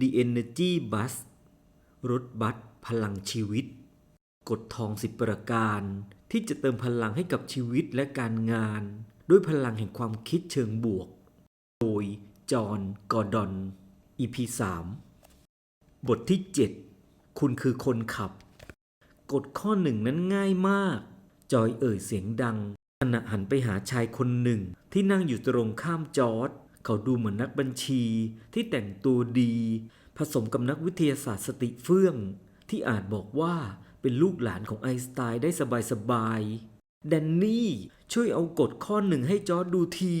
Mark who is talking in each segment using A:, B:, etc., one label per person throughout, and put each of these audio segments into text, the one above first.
A: The Energy Bus รถบัสพลังชีวิต กฎทองสิบประการ ที่จะเติมพลังให้กับชีวิตและการงาน ด้วยพลังแห่งความคิดเชิงบวก โดย จอห์นกอร์ดอน EP 3บทที่ 7 คุณคือคนขับ กฎข้อหนึ่งนั้นง่ายมาก จอยเอ่ยเสียงดังขณะหันไปหาชายคนหนึ่งที่นั่งอยู่ตรงข้ามจอร์ด เขาดูเหมือนนักบัญชีที่แต่งตัวดี ผสมกับนักวิทยาศาสตร์สติเฟื่อง ที่อาจบอกว่าเป็นลูกหลานของไอน์สไตน์ได้สบายๆแดนนี่ช่วยเอากฎข้อหนึ่งให้จอร์ดดูที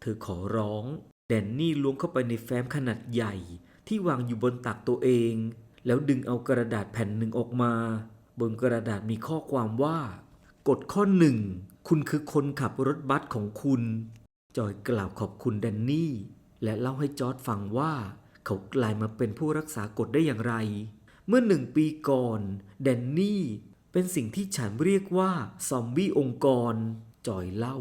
A: เธอขอร้อง แดนนี่ล้วงเข้าไปในแฟ้มขนาดใหญ่ ที่วางอยู่บนตักตัวเอง แล้วดึงเอากระดาษแผ่นหนึ่งออกมา บนกระดาษมีข้อความว่า กฎข้อหนึ่ง คุณคือคนขับรถบัสของคุณ จอยกล่าวขอบคุณแดนนี่ และเล่าให้จอร์ดฟังว่า เขากลายมาเป็นผู้รักษากฎได้อย่างไร เมื่อหนึ่งปีก่อนแดนนี่เป็นสิ่งที่ฉันเรียกว่าซอมบี้องค์กร จอยเล่า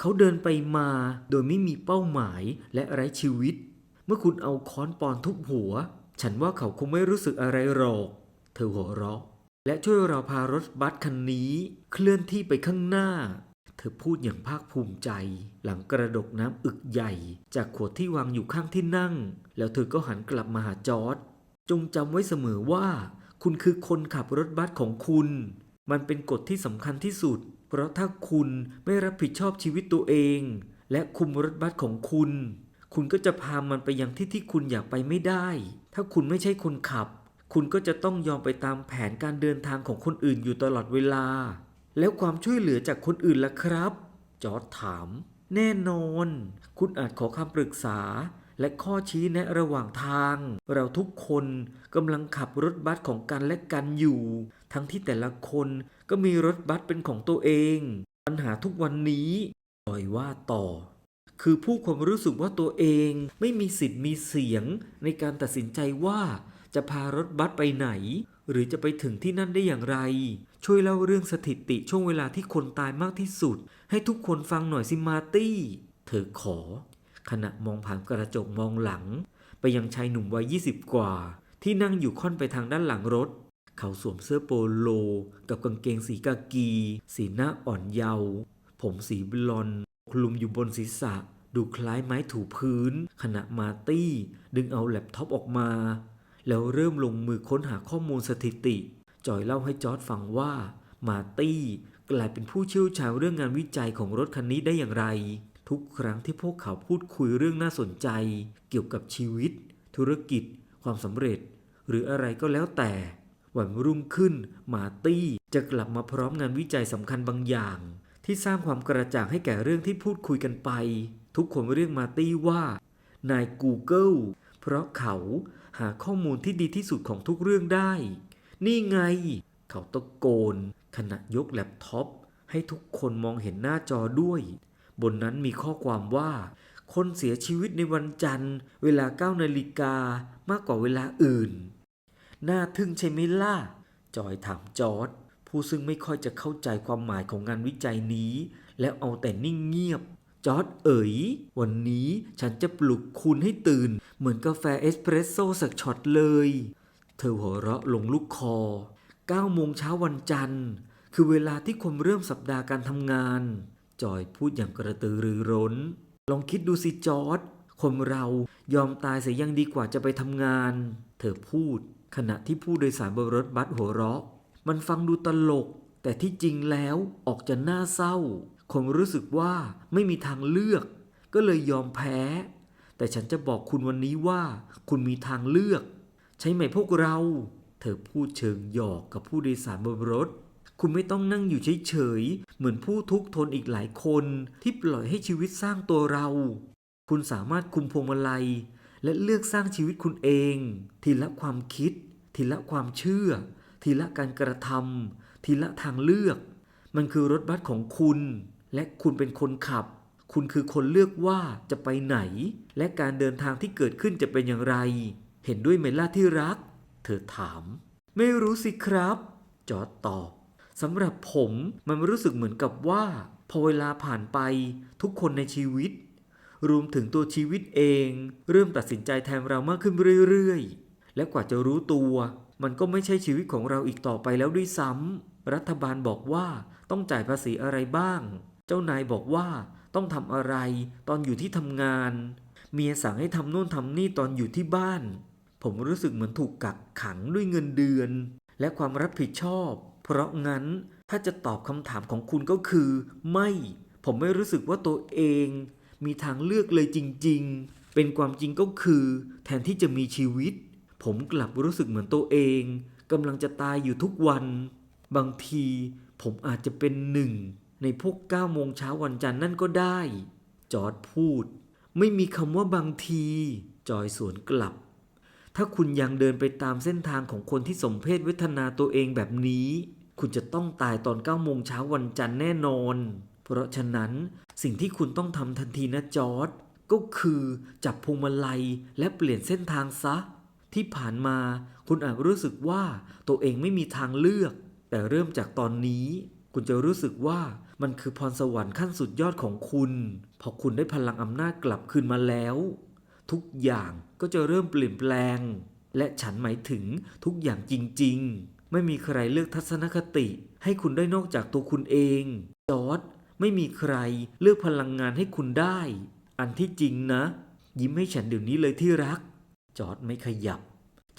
A: เขาเดินไปมาโดยไม่มีเป้าหมายและไร้ชีวิต เมื่อคุณเอาค้อนปอนทุบหัว ฉันว่าเขาคงไม่รู้สึกอะไรหรอก เธอหัวเราะ และช่วยเราพารถบัสคันนี้ เคลื่อนที่ไปข้างหน้า เธอพูดอย่างภาคภูมิใจ หลังกระดกน้ำอึกใหญ่ จากขวดที่วางอยู่ข้างที่นั่ง แล้วเธอก็หันกลับมาหาจอร์ดจงจำไว้เสมอว่า คุณคือคนขับรถบัสของคุณ มันเป็นกฎที่สำคัญที่สุด เพราะถ้าคุณไม่รับผิดชอบชีวิตตัวเอง และคุมรถบัสของคุณ คุณก็จะพามันไปยังที่ที่คุณอยากไปไม่ได้ ถ้าคุณไม่ใช่คนขับ คุณก็จะต้องยอมไปตามแผนการเดินทางของคนอื่นอยู่ตลอดเวลา แล้วความช่วยเหลือจากคนอื่นล่ะครับ จอร์ดถาม แน่นอน คุณอาจขอคำปรึกษา และข้อชี้แนะระหว่างทาง เราทุกคนกำลังขับรถบัสของกันและกันอยู่ ทั้งที่แต่ละคนก็มีรถบัสเป็นของตัวเอง ปัญหาทุกวันนี้ปล่อยว่าต่อ คือผู้คนรู้สึกว่าตัวเองไม่มีสิทธิ์มีเสียงในการตัดสินใจว่าจะพารถบัสไปไหน หรือจะไปถึงที่นั่นได้อย่างไร ช่วยเล่าเรื่องสถิติช่วงเวลาที่คนตายมากที่สุด ให้ทุกคนฟังหน่อยสิมาตี้ เธอขอ ขณะมองผ่านกระจกมองหลัง ไปยังชายหนุ่มวัย20กว่า ที่นั่งอยู่ค่อนไปทางด้านหลังรถ เขาสวมเสื้อโปโล กับกางเกงสีกากี สีหน้าอ่อนเยาว์ผมสีบลอนด์คลุมอยู่บนศีรษะ ดูคล้ายไม้ถูพื้น ขณะมาตี้ ดึงเอาแล็ปท็อปออกมา แล้วเริ่มลงมือค้นหาข้อมูลสถิติ จอยเล่าให้จอร์ดฟังว่า มาตี้กลายเป็นผู้เชี่ยวชาญเรื่องงานวิจัยของรถคันนี้ได้อย่างไร ทุกครั้งที่พวกเขาพูดคุยเรื่องน่าสนใจ เกี่ยวกับชีวิต ธุรกิจ ความสำเร็จ หรืออะไรก็แล้วแต่ วันรุ่งขึ้น มาตี้จะกลับมาพร้อมงานวิจัยสำคัญบางอย่าง ที่สร้างความกระจ่างให้แก่เรื่องที่พูดคุยกันไป ทุกคนเรียกมาตี้ว่านาย Google เพราะเขา หาข้อมูลที่ดีที่สุดของทุกเรื่องได้ นี่ไง เขาตะโกน ขณะยกแล็ปท็อป ให้ทุกคนมองเห็นหน้าจอด้วย บนนั้นมีข้อความว่า คนเสียชีวิตในวันจันทร์ เวลา9นาฬิกามากกว่าเวลาอื่น น่าทึ่งใช่ไหมล่ะ จอยถามจอร์ดผู้ซึ่งไม่ค่อยจะเข้าใจความหมายของงานวิจัยนี้ แล้วเอาแต่นิ่งเงียบจอร์ดเอ๋ย วันนี้ฉันจะปลุกคุณให้ตื่น เหมือนกาแฟเอสเพรสโซ่สักช็อตเลย เธอหัวเราะลงลูกคอ9โมงเช้าวันจันทร์ คือเวลาที่คนเริ่มสัปดาห์การทำงาน จอยพูดอย่างกระตือรือร้น ลองคิดดูสิจอร์ดคนเรายอมตายเสียยังดีกว่าจะไปทำงาน เธอพูด ขณะที่ผู้โดยสารบนรถบัสหัวเราะ มันฟังดูตลก แต่ที่จริงแล้วออกจะน่าเศร้า คงรู้สึกว่าไม่มีทางเลือก ก็เลยยอมแพ้ แต่ฉันจะบอกคุณวันนี้ว่า คุณมีทางเลือก ใช่ไหมพวกเรา เธอพูดเชิงหยอกกับผู้โดยสารบนรถ คุณไม่ต้องนั่งอยู่เฉยๆ เหมือนผู้ทุกข์ทนอีกหลายคน ที่ปล่อยให้ชีวิตสร้างตัวเรา คุณสามารถคุมพวงมาลัย และเลือกสร้างชีวิตคุณเอง ทีละความคิด ทีละความเชื่อ ทีละการกระทำทีละทางเลือก มันคือรถบัสของคุณ และคุณเป็นคนขับ คุณคือคนเลือกว่าจะไปไหน และการเดินทางที่เกิดขึ้นจะเป็นอย่างไร เห็นด้วยไหมล่ะที่รัก เธอถาม ไม่รู้สิครับ จอร์ดตอบสำหรับผมมันรู้สึกเหมือนกับว่า พอเวลาผ่านไปทุกคนในชีวิต รวมถึงตัวชีวิตเอง เริ่มตัดสินใจแทนเรามากขึ้นเรื่อยๆ และกว่าจะรู้ตัว มันก็ไม่ใช่ชีวิตของเราอีกต่อไปแล้วด้วยซ้ำรัฐบาลบอกว่าต้องจ่ายภาษีอะไรบ้าง เจ้านายบอกว่า ต้องทำอะไร ตอนอยู่ที่ทำงาน เมียสั่งให้ทำโน่นทำนี่ตอนอยู่ที่บ้าน ผมรู้สึกเหมือนถูกกักขังด้วยเงินเดือน และความรับผิดชอบ เพราะงั้นถ้าจะตอบคำถามของคุณก็คือ ไม่ ผมไม่รู้สึกว่าตัวเอง มีทางเลือกเลยจริง ๆ เป็นความจริงก็คือ แทนที่จะมีชีวิต ผมกลับรู้สึกเหมือนตัวเองกำลังจะตายอยู่ทุกวัน บางทีผมอาจจะเป็นหนึ่ง ในพวก9โมงเช้าวันจันทร์นั่นก็ได้ จอร์ดพูด ไม่มีคำว่าบางที จอยสวนกลับ ถ้าคุณยังเดินไปตามเส้นทางของคนที่สมเพศเวทนาตัวเองแบบนี้ คุณจะต้องตายตอน9โมงเช้าวันจันทร์แน่นอน เพราะฉะนั้นสิ่งที่คุณต้องทำทันทีนะจอร์ดก็คือจับพวงมาลัยและเปลี่ยนเส้นทางซะ ที่ผ่านมาคุณอาจรู้สึกว่าตัวเองไม่มีทางเลือก แต่เริ่มจากตอนนี้ คุณจะรู้สึกว่า มันคือพรสวรรค์ขั้นสุดยอดของคุณ พอคุณได้พลังอำนาจกลับคืนมาแล้ว ทุกอย่างก็จะเริ่มเปลี่ยนแปลง และฉันหมายถึงทุกอย่างจริง ๆ ไม่มีใครเลือกทัศนคติ ให้คุณได้นอกจากตัวคุณเองจอร์ดไม่มีใครเลือกพลังงานให้คุณได้ อันที่จริงนะ ยิ้มให้ฉันเดี๋ยวนี้เลยที่รัก จอร์ดไม่ขยับ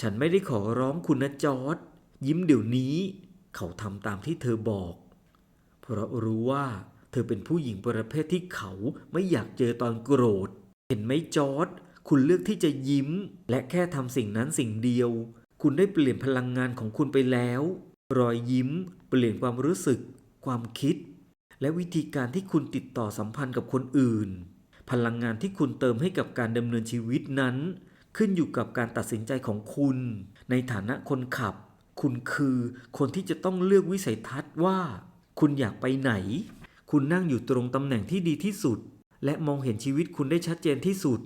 A: ฉันไม่ได้ขอร้องคุณนะจอร์ดยิ้มเดี๋ยวนี้ เขาทำตามที่เธอบอก เพราะรู้ว่าเธอเป็นผู้หญิงประเภทที่เขาไม่อยากเจอตอนโกรธ เห็นไหมจอร์ดคุณเลือกที่จะยิ้ม และแค่ทำสิ่งนั้นสิ่งเดียว คุณได้เปลี่ยนพลังงานของคุณไปแล้ว รอยยิ้ม เปลี่ยนความรู้สึก ความคิด และวิธีการที่คุณติดต่อสัมพันธ์กับคนอื่น พลังงานที่คุณเติมให้กับการดำเนินชีวิตนั้น ขึ้นอยู่กับการตัดสินใจของคุณ ในฐานะคนขับ คุณคือคนที่จะต้องเลือกวิสัยทัศน์ว่า คุณอยากไปไหน คุณนั่งอยู่ตรงตำแหน่งที่ดีที่สุด และมองเห็นชีวิตคุณได้ชัดเจนที่สุด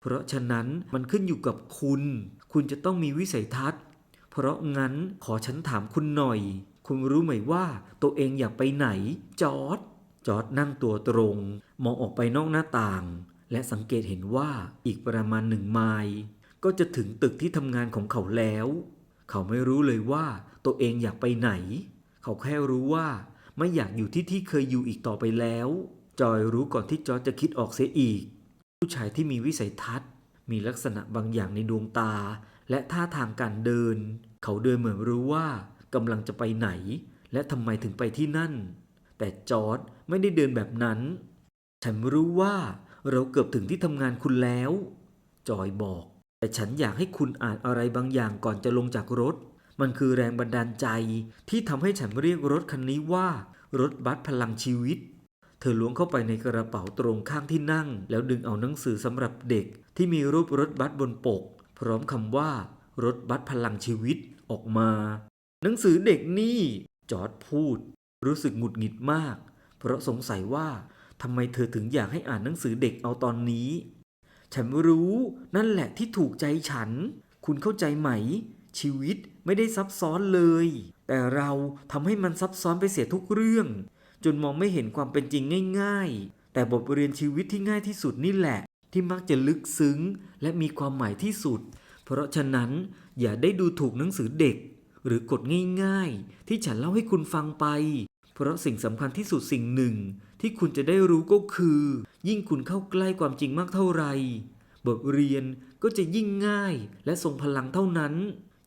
A: เพราะฉะนั้นมันขึ้นอยู่กับคุณ คุณจะต้องมีวิสัยทัศน์ เพราะงั้นขอฉันถามคุณหน่อย คุณรู้ไหมว่าตัวเองอยากไปไหน จอร์ดจอร์ดนั่งตัวตรง มองออกไปนอกหน้าต่าง และสังเกตเห็นว่าอีกประมาณหนึ่งไมล์ก็จะถึงตึกที่ทำงานของเขาแล้ว เขาไม่รู้เลยว่าตัวเองอยากไปไหน เขาแค่รู้ว่า ไม่อยากอยู่ที่ที่เคยอยู่อีกต่อไปแล้ว จอยรู้ก่อนที่จอร์จจะคิดออกเสียอีก ผู้ชายที่มีวิสัยทัศน์ มีลักษณะบางอย่างในดวงตา และท่าทางการเดิน เขาเดินเหมือนรู้ว่ากำลังจะไปไหน และทำไมถึงไปที่นั่น แต่จอร์จไม่ได้เดินแบบนั้น ฉันรู้ว่าเราเกือบถึงที่ทำงานคุณแล้ว จอยบอก แต่ฉันอยากให้คุณอ่านอะไรบางอย่างก่อนจะลงจากรถ มันคือแรงบันดาลใจ ที่ทำให้ฉันเรียกรถคันนี้ว่า รถบัสพลังชีวิต เธอล้วงเข้าไปในกระเป๋าตรงข้างที่นั่ง แล้วดึงเอาหนังสือสำหรับเด็ก ที่มีรูปรถบัสบนปก พร้อมคำว่า รถบัสพลังชีวิตออกมา หนังสือเด็กนี่ จอร์ดพูด รู้สึกหงุดหงิดมาก เพราะสงสัยว่าทำไมเธอถึงอยากให้อ่านหนังสือเด็กเอาตอนนี้ ฉันรู้นั่นแหละที่ถูกใจฉัน คุณเข้าใจไหม ชีวิต ไม่ได้ซับซ้อนเลย แต่เราทำให้มันซับซ้อนไปเสียทุกเรื่อง จนมองไม่เห็นความเป็นจริงง่าย ๆ แต่บทเรียนชีวิตที่ง่ายที่สุดนี่แหละ ที่มักจะลึกซึ้ง และมีความหมายที่สุด เพราะฉะนั้นอย่าได้ดูถูกหนังสือเด็ก หรือกฎง่าย ๆ ที่ฉันเล่าให้คุณฟังไป เพราะสิ่งสำคัญที่สุดสิ่งหนึ่ง ที่คุณจะได้รู้ก็คือ ยิ่งคุณเข้าใกล้ความจริงมากเท่าไหร่บทเรียนก็จะยิ่งง่ายและทรงพลังเท่านั้น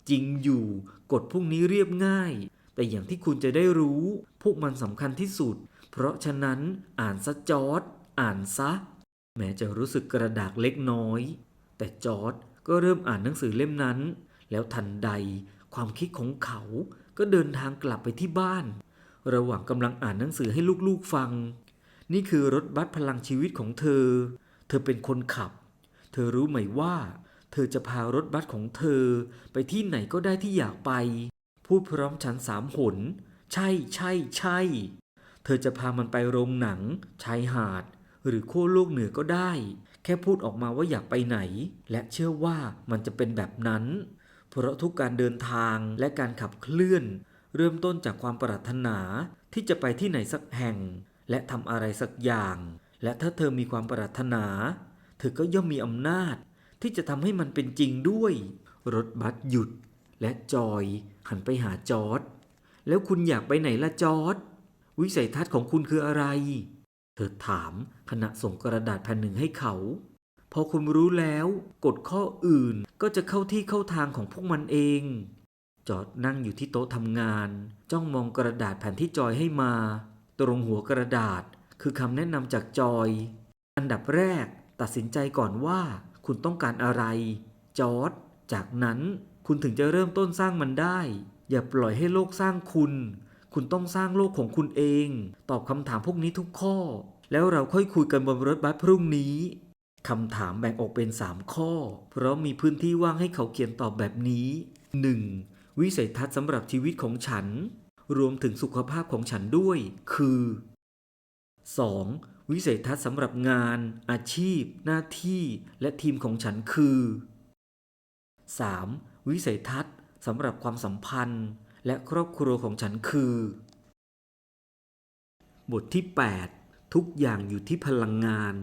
A: จริงอยู่กฎพวกนี้เรียบง่าย แต่อย่างที่คุณจะได้รู้ พวกมันสำคัญที่สุด เพราะฉะนั้นอ่านซะจอร์ดอ่านซะ แม้จะรู้สึกกระดากเล็กน้อย แต่จอร์ดก็เริ่มอ่านหนังสือเล่มนั้น แล้วทันใดความคิดของเขาก็เดินทางกลับไปที่บ้าน ระหว่างกำลังอ่านหนังสือให้ลูกๆฟัง นี่คือรถบัสพลังชีวิตของเธอ เธอเป็นคนขับ เธอรู้ไหมว่า เธอจะพารถบัสของเธอ ไปที่ไหนก็ได้ที่อยากไป พูดพร้อมฉันสามหน ใช่ใช่ใช่ เธอจะพามันไปโรงหนัง ชายหาด หรือโค้วโลกเหนือก็ได้ แค่พูดออกมาว่าอยากไปไหน และเชื่อว่ามันจะเป็นแบบนั้น เพราะทุกการเดินทางและการขับเคลื่อน เริ่มต้นจากความปรารถนาที่จะไปที่ไหนสักแห่ง และทำอะไรสักอย่าง และถ้าเธอมีความปรารถนา เธอก็ย่อมมีอำนาจ ที่จะทำให้มันเป็นจริงด้วย รถบัสหยุด และจอยหันไปหาจอร์ดแล้วคุณอยากไปไหนล่ะจอร์ดวิสัยทัศน์ของคุณคืออะไร เธอถามขณะส่งกระดาษแผ่นหนึ่งให้เขา พอคุณรู้แล้วกฎข้ออื่นก็จะเข้าที่เข้าทางของพวกมันเอง จอร์ดนั่งอยู่ที่โต๊ะทำงาน จ้องมองกระดาษแผ่นที่จอยให้มา ตรงหัวกระดาษคือคำแนะนำจากจอย อันดับแรกตัดสินใจก่อนว่า คุณต้องการอะไร จอร์ดจากนั้นคุณถึงจะเริ่มต้นสร้างมันได้ อย่าปล่อยให้โลกสร้างคุณ คุณต้องสร้างโลกของคุณเอง ตอบคำถามพวกนี้ทุกข้อ แล้วเราค่อยคุยกันบนรถบัสพรุ่งนี้คำถามแบ่งออกเป็น 3 ข้อ เพราะมีพื้นที่ว่างให้เขาเขียนตอบแบบนี้ 1. วิสัยทัศน์สำหรับชีวิตของฉัน รวมถึงสุขภาพของฉันด้วย คือ 2. วิสัยทัศน์สำหรับงาน อาชีพ หน้าที่และทีมของฉันคือ 3. วิสัยทัศน์สำหรับความสัมพันธ์ และครอบครัวของฉันคือ บทที่ 8 ทุกอย่างอยู่ที่พลังงาน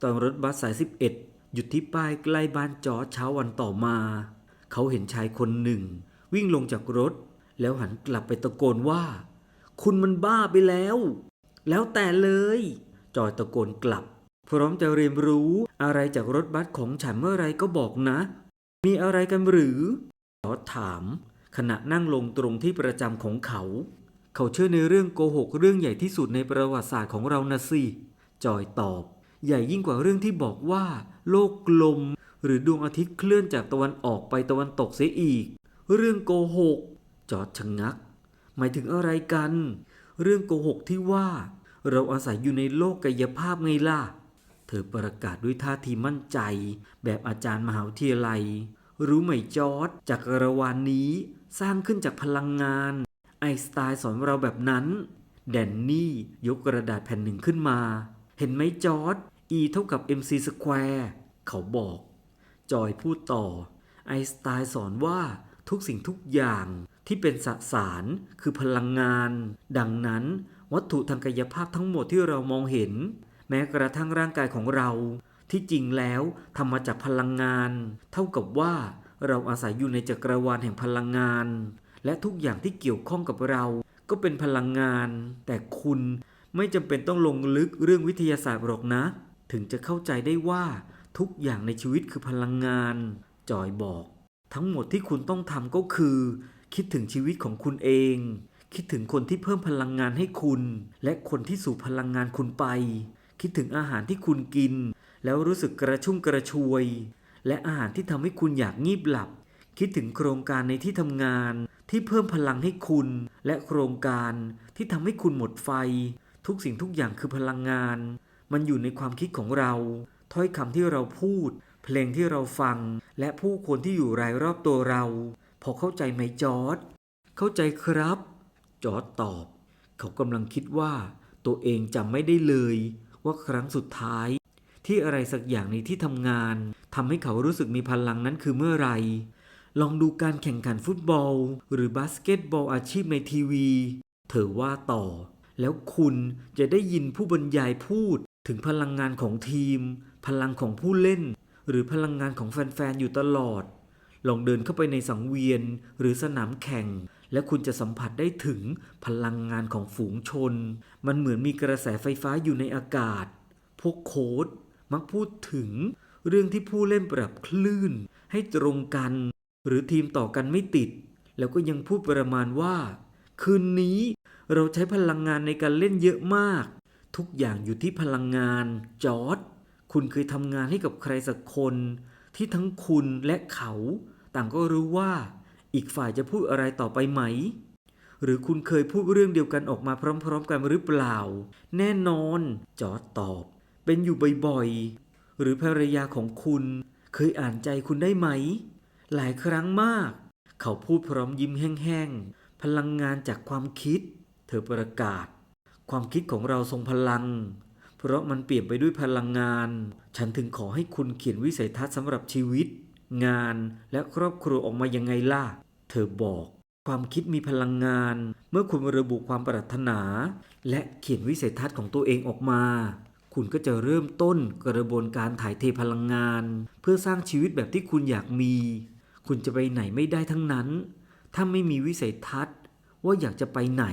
A: ตอนรถบัสสาย 11 หยุดที่ป้ายใกล้บ้านจอเช้าวันต่อมา เขาเห็นชายคนหนึ่ง วิ่งลงจากรถ แล้วหันกลับไปตะโกนว่า คุณมันบ้าไปแล้ว แล้วแต่เลย จอยตะโกนกลับ พร้อมจะเรียนรู้อะไรจากรถบัสของฉันเมื่อไรก็บอกนะ มีอะไรกันหรือจอร์จถาม ขณะนั่งลงตรงที่ประจำของเขา เขาเชื่อในเรื่องโกหกเรื่องใหญ่ที่สุดในประวัติศาสตร์ของเรานะสิจอยตอบ ใหญ่ยิ่งกว่าเรื่องที่บอกว่า โลกกลม หรือดวงอาทิตย์เคลื่อนจากตะวันออกไปตะวันตกเสียอีก เรื่องโกหกจอร์จชะงงัก หมายถึงอะไรกัน เรื่องโกหกที่ว่า เราอาศัยอยู่ในโลกกายภาพไงล่ะ เธอประกาศด้วยท่าทีมั่นใจ แบบอาจารย์มหาวิทยาลัย รู้ไหมจอร์ดจักรวาลนนี้สร้างขึ้นจากพลังงาน ไอน์สไตน์สอนเราแบบนั้น แดนนี่ยกกระดาษแผ่นหนึ่งขึ้นมา เห็นไหมจอร์ด E เท่ากับ mc สแควร์เขาบอก จอยพูดต่อ ไอน์สไตน์สอนว่าทุกสิ่งทุกอย่างที่เป็นสสารคือพลังงาน ดังนั้น วัตถุทางกายภาพทั้งหมดที่เรามองเห็น แม้กระทั่งร่างกายของเรา ที่จริงแล้วทำมาจากพลังงาน เท่ากับว่าเราอาศัยอยู่ในจักรวาลแห่งพลังงาน และทุกอย่างที่เกี่ยวข้องกับเรา ก็เป็นพลังงาน แต่คุณไม่จำเป็นต้องลงลึกเรื่องวิทยาศาสตร์หรอกนะ ถึงจะเข้าใจได้ว่าทุกอย่างในชีวิตคือพลังงาน จอยบอก ทั้งหมดที่คุณต้องทำก็คือ คิดถึงชีวิตของคุณเอง คิดถึงคนที่เพิ่มพลังงานให้คุณ และคนที่สูบพลังงานคุณไป คิดถึงอาหารที่คุณกิน แล้วรู้สึกกระชุ่มกระชวย และอาหารที่ทำให้คุณอยากงีบหลับ คิดถึงโครงการในที่ทำงาน ที่เพิ่มพลังให้คุณ และโครงการที่ทำให้คุณหมดไฟ ทุกสิ่งทุกอย่างคือพลังงาน มันอยู่ในความคิดของเรา ถ้อยคำที่เราพูด เพลงที่เราฟัง และผู้คนที่อยู่รายรอบตัวเรา พอเข้าใจไหมจอร์ดเข้าใจครับ จอร์ดตอบ เขากำลังคิดว่าตัวเองจำไม่ได้เลยว่าครั้งสุดท้าย ที่อะไรสักอย่างในที่ทำงานทำให้เขารู้สึกมีพลังนั้นคือเมื่อไหรลองดูการแข่งขันฟุตบอล หรือบาสเกตบอลอาชีพในทีวี เธอว่าต่อ แล้วคุณจะได้ยินผู้บรรยายพูดถึงพลังงานของทีม พลังของผู้เล่น หรือพลังงานของแฟนๆอยู่ตลอด ลองเดินเข้าไปในสังเวียนหรือสนามแข่ง และคุณจะสัมผัสได้ถึงพลังงานของฝูงชน มันเหมือนมีกระแสไฟฟ้าอยู่ในอากาศ พวกโค้ดมักพูดถึงเรื่องที่ผู้เล่นปรับคลื่น ให้ตรงกัน หรือทีมต่อกันไม่ติด แล้วก็ยังพูดประมาณว่า คืนนี้เราใช้พลังงานในการเล่นเยอะมาก ทุกอย่างอยู่ที่พลังงาน จอร์ดคุณเคยทำงานให้กับใครสักคน ที่ทั้งคุณและเขา ต่างก็รู้ว่า อีกฝ่ายจะพูดอะไรต่อไปไหม หรือคุณเคยพูดเรื่องเดียวกันออกมาพร้อม ๆ กันหรือเปล่า แน่นอน จอร์ดตอบ เป็นอยู่บ่อยๆ หรือภรรยาของคุณ เคยอ่านใจคุณได้ไหม หลายครั้งมาก เขาพูดพร้อมยิ้มแห้งๆ พลังงานจากความคิด เธอประกาศ ความคิดของเราทรงพลัง เพราะมันเปลี่ยนไปด้วยพลังงาน ฉันถึงขอให้คุณเขียนวิสัยทัศน์สำหรับชีวิตงานและครอบครัวออกมายังไงล่ะ ธอบอก ความคิดมีพลังงาน เมื่อคุณระบุความปรารถนา และเขียนวิสัยทัศน์ของตัวเองออกมา คุณก็จะเริ่มต้นกระบวนการถ่ายเทพลังงาน เพื่อสร้างชีวิตแบบที่คุณอยากมี คุณจะไปไหนไม่ได้ทั้งนั้น ถ้าไม่มีวิสัยทัศน์ ว่าอยากจะไปไหน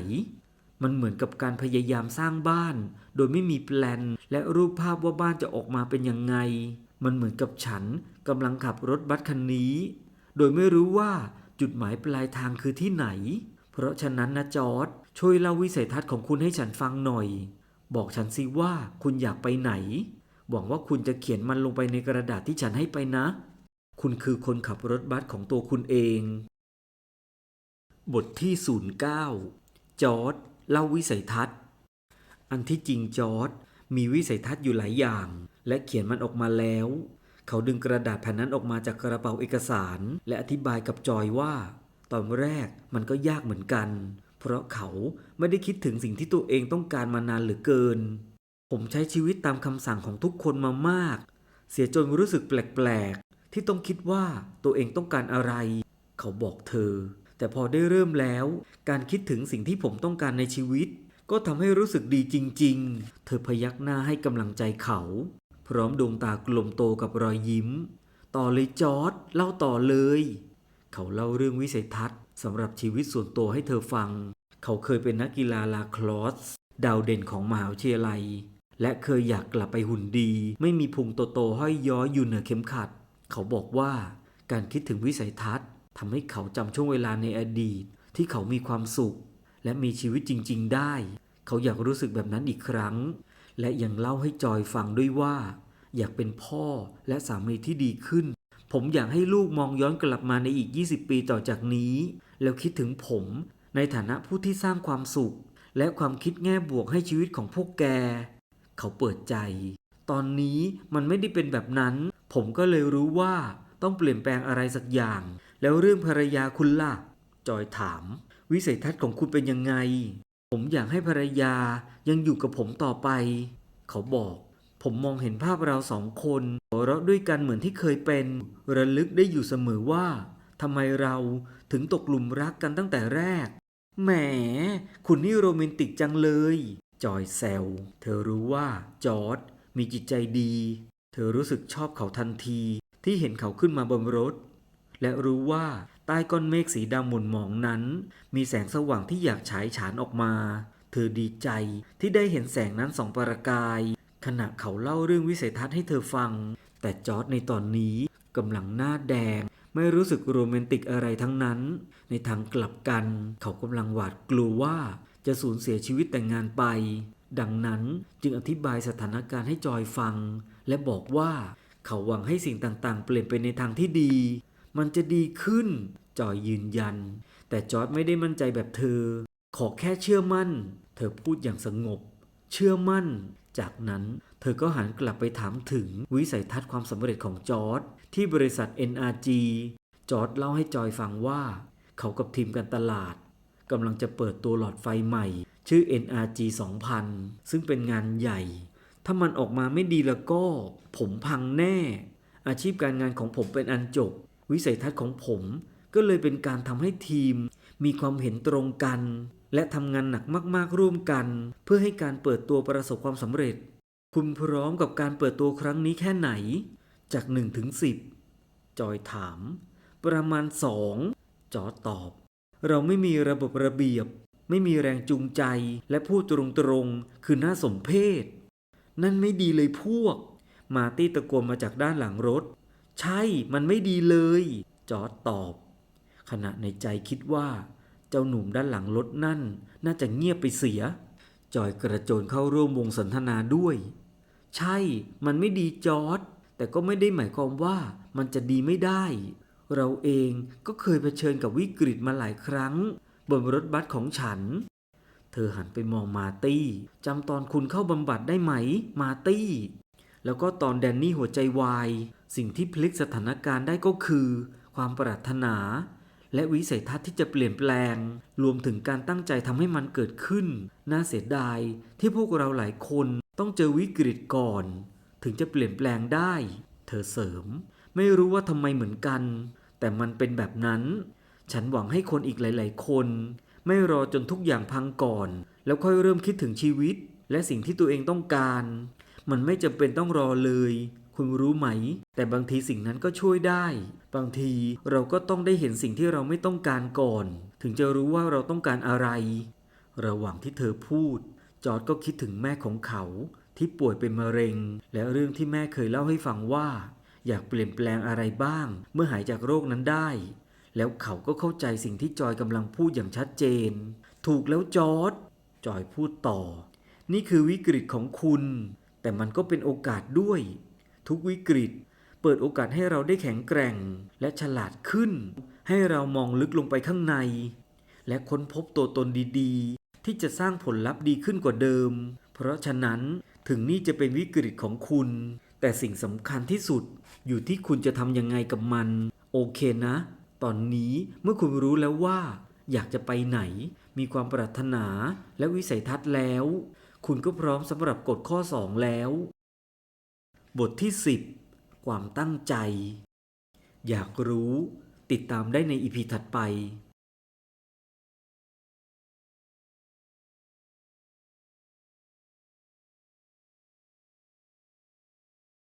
A: มันเหมือนกับการพยายามสร้างบ้าน โดยไม่มีแปลนและรูปภาพว่าบ้านจะออกมาเป็นยังไงมันเหมือนกับฉันกำลังขับรถบัสคันนี้ โดยไม่รู้ว่า จุดหมายปลายทางคือที่ไหน เพราะฉะนั้นนะจอร์ดช่วยเล่าวิสัยทัศน์ของคุณให้ฉันฟังหน่อย บอกฉันสิว่าคุณอยากไปไหน หวังว่าคุณจะเขียนมันลงไปในกระดาษที่ฉันให้ไปนะ คุณคือคนขับรถบัสของตัวคุณเอง บทที่ 09 จอร์ดเล่าวิสัยทัศน์ อันที่จริงจอร์ดมีวิสัยทัศน์อยู่หลายอย่าง และเขียนมันออกมาแล้ว เขาดึงกระดาษแผ่นนั้นออกมาจากกระเป๋าเอกสาร และอธิบายกับจอยว่า ตอนแรกมันก็ยากเหมือนกัน เพราะเขาไม่ได้คิดถึงสิ่งที่ตัวเองต้องการมานานเหลือเกิน ผมใช้ชีวิตตามคำสั่งของทุกคนมามาก เสียจนรู้สึกแปลกๆ ที่ต้องคิดว่าตัวเองต้องการอะไร เขาบอกเธอ แต่พอได้เริ่มแล้ว การคิดถึงสิ่งที่ผมต้องการในชีวิต ก็ทำให้รู้สึกดีจริง ๆ เธอพยักหน้าให้กำลังใจเขา พร้อมดวงตากลมโตกับรอยยิ้ม ต่อเลยจอร์ดเล่าต่อเลย เขาเล่าเรื่องวิสัยทัศน์สำหรับชีวิตส่วนตัวให้เธอฟัง เขาเคยเป็นนักกีฬาลาคลอส ดาวเด่นของมหาวิทยาลัย และเคยอยากกลับไปหุ่นดี ไม่มีพุงโตๆห้อยย้อยอยู่เหนือเข็มขัด เขาบอกว่าการคิดถึงวิสัยทัศน์ทำให้เขาจำช่วงเวลาในอดีต ที่เขามีความสุข และมีชีวิตจริง ๆ ได้ เขาอยากรู้สึกแบบนั้นอีกครั้ง และยังเล่าให้จอยฟังด้วยว่า อยากเป็นพ่อและสามีที่ดีขึ้น ผมอยากให้ลูกมองย้อนกลับมาในอีก 20 ปีต่อจากนี้ แล้วคิดถึงผมในฐานะผู้ที่สร้างความสุข และความคิดแง่บวกให้ชีวิตของพวกแก เขาเปิดใจ ตอนนี้มันไม่ได้เป็นแบบนั้น ผมก็เลยรู้ว่าต้องเปลี่ยนแปลงอะไรสักอย่าง แล้วเรื่องภรรยาคุณล่ะ จอยถาม วิสัยทัศน์ของคุณเป็นยังไง ผมอยากให้ภรรยายังอยู่กับผมต่อไป เขาบอก ผมมองเห็นภาพเราสองคนหัวเราะด้วยกันเหมือนที่เคยเป็น ระลึกได้อยู่เสมอว่าทำไมเราถึงตกหลุมรักกันตั้งแต่แรก แหม คุณนี่โรแมนติกจังเลย จอยแซว เธอรู้ว่าจอร์ดมีจิตใจดี เธอรู้สึกชอบเขาทันทีที่เห็นเขาขึ้นมาบนรถ และรู้ว่าใต้ก้อนเมฆสีดำหม่นหมองนั้น มีแสงสว่างที่อยากฉายฉานออกมา เธอดีใจที่ได้เห็นแสงนั้นสองประกาย ขณะเขาเล่าเรื่องวิสัยทัศน์ให้เธอฟัง แต่จอร์ดในตอนนี้กำลังหน้าแดง ไม่รู้สึกโรแมนติกอะไรทั้งนั้น ในทางกลับกัน เขากำลังหวาดกลัวว่าจะสูญเสียชีวิตแต่งงานไป ดังนั้นจึงอธิบายสถานการณ์ให้จอยฟัง และบอกว่าเขาหวังให้สิ่งต่างๆ เปลี่ยนไปในทางที่ดี มันจะดีขึ้น จอยยืนยัน แต่จอร์ดไม่ได้มั่นใจแบบเธอ ขอแค่เชื่อมั่น เธอพูดอย่างสงบ เชื่อมั่น จากนั้นเธอก็หันกลับไปถามถึงวิสัยทัศน์ความสำเร็จของจอร์ดที่บริษัท NRG จอร์ดเล่าให้จอยฟังว่า เขากับทีมการตลาดกำลังจะเปิดตัวหลอดไฟใหม่ ชื่อ NRG 2000 ซึ่งเป็นงานใหญ่ ถ้ามันออกมาไม่ดีแล้วก็ ผมพังแน่ อาชีพการงานของผมเป็นอันจบ วิสัยทัศน์ของผมก็เลยเป็นการทำให้ทีม มีความเห็นตรงกัน และทำงานหนักมากๆร่วมกัน เพื่อให้การเปิดตัวประสบความสำเร็จ คุณพร้อมกับการเปิดตัวครั้งนี้แค่ไหน จาก1ถึง10 จอยถาม ประมาณสองจอตอบ เราไม่มีระบบระเบียบ ไม่มีแรงจูงใจและพูดตรงๆคือน่าสมเพชนั่นไม่ดีเลยพวก มาตี้ตะโกนมาจากด้านหลังรถ ใช่มันไม่ดีเลย จอร์ดตอบ ขณะในใจคิดว่า เจ้าหนุ่มด้านหลังรถนั่น น่าจะเงียบไปเสีย จอยกระโจนเข้าร่วมวงสนทนาด้วย ใช่ มันไม่ดีจอร์ดแต่ก็ไม่ได้หมายความว่ามันจะดีไม่ได้ เราเองก็เคยเผชิญกับวิกฤตมาหลายครั้ง บนรถบัสของฉัน เธอหันไปมองมาตี้จำตอนคุณเข้าบำบัดได้ไหม มาตี้ แล้วก็ตอนแดนนี่หัวใจวาย สิ่งที่พลิกสถานการณ์ได้ก็คือ ความปรารถนา และวิสัยทัศน์ที่จะเปลี่ยนแปลง รวมถึงการตั้งใจทำให้มันเกิดขึ้น น่าเสียดายที่พวกเราหลายคนต้องเจอวิกฤตก่อน ถึงจะเปลี่ยนแปลงได้ เธอเสริม ไม่รู้ว่าทำไมเหมือนกัน แต่มันเป็นแบบนั้น ฉันหวังให้คนอีกหลาย ๆ คน ไม่รอจนทุกอย่างพังก่อน แล้วค่อยเริ่มคิดถึงชีวิต และสิ่งที่ตัวเองต้องการ มันไม่จำเป็นต้องรอเลย คุณรู้ไหม แต่บางทีสิ่งนั้นก็ช่วยได้ บางทีเราก็ต้องได้เห็นสิ่งที่เราไม่ต้องการก่อน ถึงจะรู้ว่าเราต้องการอะไร ระหว่างที่เธอพูด จอร์ดก็คิดถึงแม่ของเขาที่ป่วยเป็นมะเร็ง และเรื่องที่แม่เคยเล่าให้ฟังว่า อยากเปลี่ยนแปลงอะไรบ้าง เมื่อหายจากโรคนั้นได้ แล้วเขาก็เข้าใจสิ่งที่จอยกำลังพูดอย่างชัดเจน ถูกแล้วจอร์ดจอยพูดต่อ นี่คือวิกฤตของคุณ แต่มันก็เป็นโอกาสด้วย ทุกวิกฤต เปิดโอกาสให้เราได้แข็งแกร่งและฉลาดขึ้น ให้เรามองลึกลงไปข้างใน และค้นพบตัวตนดีๆ ที่จะสร้างผลลัพธ์ดีขึ้นกว่าเดิม เพราะฉะนั้นถึงนี่จะเป็นวิกฤตของคุณ แต่สิ่งสำคัญที่สุด อยู่ที่คุณจะทำยังไงกับมัน โอเคนะ ตอนนี้เมื่อคุณรู้แล้วว่า อยากจะไปไหน มีความปรารถนาและวิสัยทัศน์แล้ว คุณก็พร้อมสำหรับกฎข้อ 2 แล้ว บทที่ 10 ความตั้งใจ อยากรู้ติดตามได้ในอีพีถัดไป